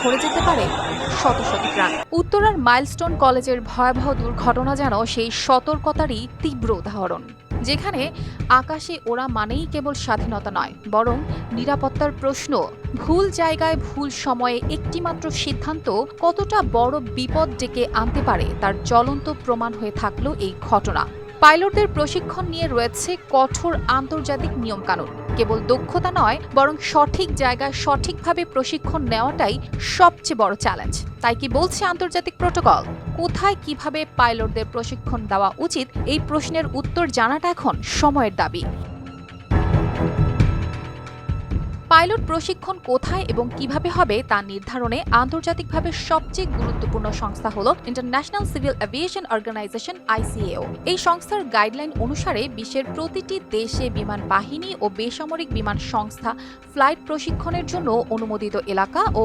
ঝরে যেতে পারে শত শত প্রাণ। উত্তরার মাইলস্টোন কলেজের ভয়াবহ দুর্ঘটনা যেন সেই সতর্কতারই তীব্র উদাহরণ। যেখানে আকাশে ওরা মানেই কেবল স্বাধীনতা নয়, বরং নিরাপত্তার প্রশ্ন, ভুল জায়গায় ভুল সময়ে একটিমাত্র সিদ্ধান্ত কতটা বড় বিপদ ডেকে আনতে পারে তার জ্বলন্ত প্রমাণ হয়ে থাকল এই ঘটনা। পাইলটদের প্রশিক্ষণ নিয়ে রয়েছে কঠোর আন্তর্জাতিক নিয়মকানুন। কেবল দক্ষতা নয়, বরং সঠিক জায়গায় সঠিকভাবে প্রশিক্ষণ নেওয়াটাই সবচেয়ে বড় চ্যালেঞ্জ তাই কি বলছে আন্তর্জাতিক প্রোটোকল? কোথায় কীভাবে পাইলটদের প্রশিক্ষণ দেওয়া উচিত? এই প্রশ্নের উত্তর জানাটা এখন সময়ের দাবি। পাইলট প্রশিক্ষণ কোথায় এবং কীভাবে হবে তা নির্ধারণে আন্তর্জাতিকভাবে সবচেয়ে গুরুত্বপূর্ণ সংস্থা হল international civil aviation organization ICAO এই সংস্থার গাইডলাইন অনুসারে বিশ্বের প্রতিটি দেশে বিমান বাহিনী ও বেসামরিক বিমান সংস্থা ফ্লাইট প্রশিক্ষণের জন্য অনুমোদিত এলাকা ও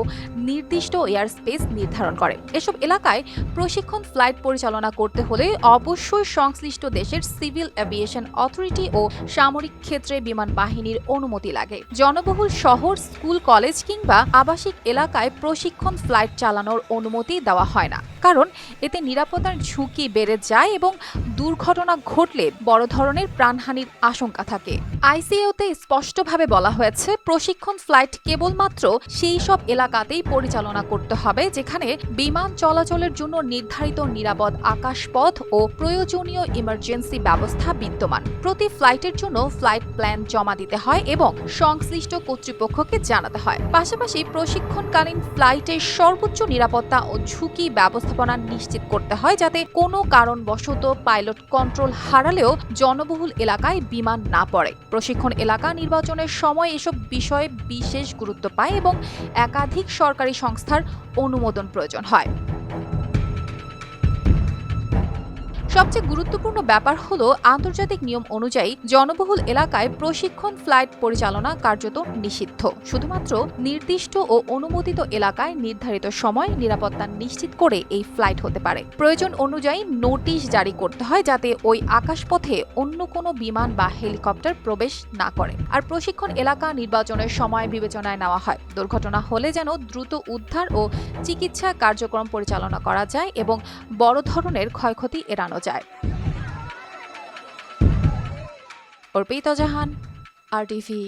নির্দিষ্ট এয়ার স্পেস নির্ধারণ করে। এসব এলাকায় প্রশিক্ষণ ফ্লাইট পরিচালনা করতে হলে অবশ্যই সংশ্লিষ্ট দেশের সিভিল এভিয়েশন অথরিটি ও সামরিক ক্ষেত্রে বিমান বাহিনীর অনুমতি লাগে। জনবহুল শহর, স্কুল, কলেজ কিংবা আবাসিক এলাকায় প্রশিক্ষণ ফ্লাইট চালানোর অনুমতি দেওয়া হয় না। কারণ এতে নিরাপত্তার ঝুঁকি বেড়ে যায় এবং দুর্ঘটনা ঘটলে বড় ধরনের প্রাণহানির আশঙ্কা থাকে। আইসিএওতে স্পষ্টভাবে বলা হয়েছে, প্রশিক্ষণ ফ্লাইট কেবলমাত্র সেই সব এলাকাতেই পরিচালনা করতে হবে, যেখানে বিমান চলাচলের জন্য নির্ধারিত নিরাপদ আকাশপথ ও প্রয়োজনীয় ইমার্জেন্সি ব্যবস্থা বিদ্যমান। প্রতি ফ্লাইটের জন্য ফ্লাইট প্ল্যান জমা দিতে হয় এবং সংশ্লিষ্ট কর্তৃপক্ষকে জানাতে হয়। পাশাপাশি প্রশিক্ষণকালীন ফ্লাইটের সর্বোচ্চ নিরাপত্তা ও ঝুঁকি ব্যবস্থাপনা নিশ্চিত করতে হয় যাতে কোনো কারণবশত পাইলট কন্ট্রোল হারালেও জনবহুল এলাকায় বিমান না পড়ে। প্রশিক্ষণ এলাকা নির্বাচনের সময় এসব বিষয়ে বিশেষ গুরুত্ব পায় এবং একাধিক সরকারি সংস্থার অনুমোদন প্রয়োজন হয়। সবচেয়ে গুরুত্বপূর্ণ ব্যাপার হলো আন্তর্জাতিক নিয়ম অনুযায়ী জনবহুল এলাকায় প্রশিক্ষণ, ফ্লাইট পরিচালনা কার্যত নিষিদ্ধ। শুধুমাত্র নির্দিষ্ট ও অনুমোদিত এলাকায় নির্ধারিত সময় নিরাপত্তা নিশ্চিত করে এই ফ্লাইট হতে পারে। প্রয়োজন অনুযায়ী নোটিশ জারি করতে হয় যাতে ওই আকাশপথে অন্য কোনো বিমান বা হেলিকপ্টার প্রবেশ না করে। আর প্রশিক্ষণ এলাকা নির্বাচনের সময় বিবেচনায় নেওয়া হয়। দুর্ঘটনা হলে যেন দ্রুত উদ্ধার ও চিকিৎসা কার্যক্রম পরিচালনা করা যায় এবং বড় ধরনের ক্ষয়ক্ষতি এড়ানো যায়। অর্পিতা জাহান আর টিভি